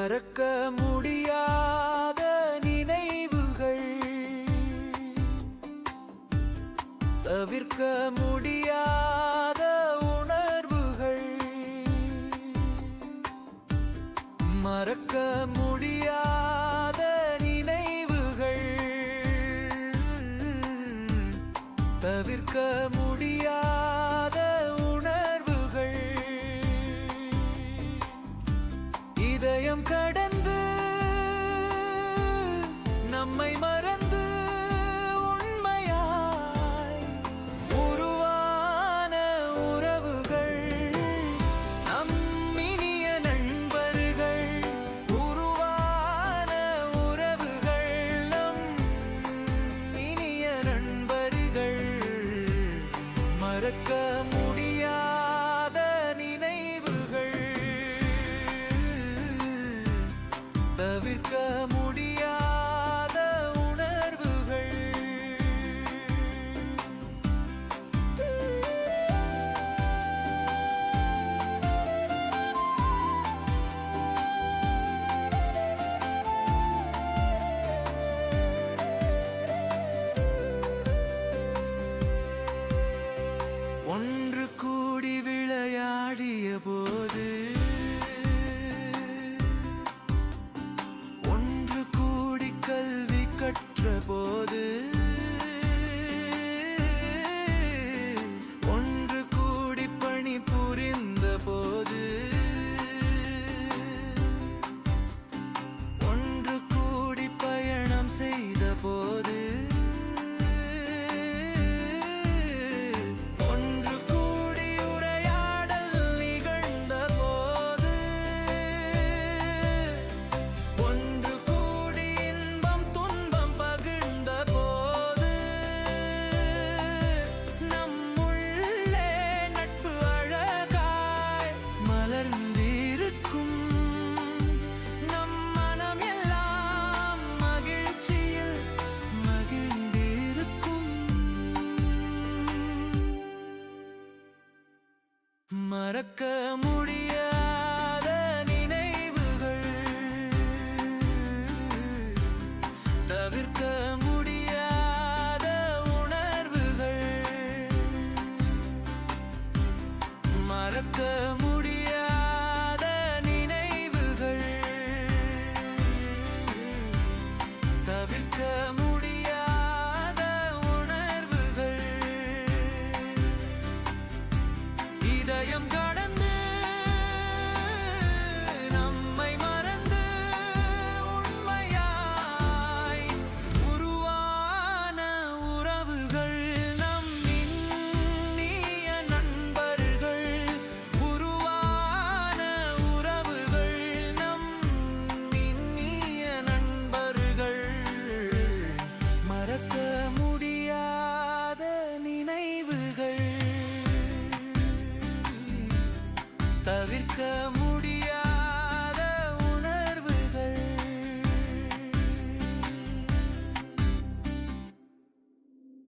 மறக்க முடியாத நினைவுகள். தவிர்க்க முடியாத உணர்வுகள். மறக்க முடியாத நினைவுகள். தவிர்க்க முடியாத the good தோற்ற போது மறக்க முடியாத நினைவுகள். தவிர்க்க முடியாத உணர்வுகள். மறக்க முடியாது தவிர்க்க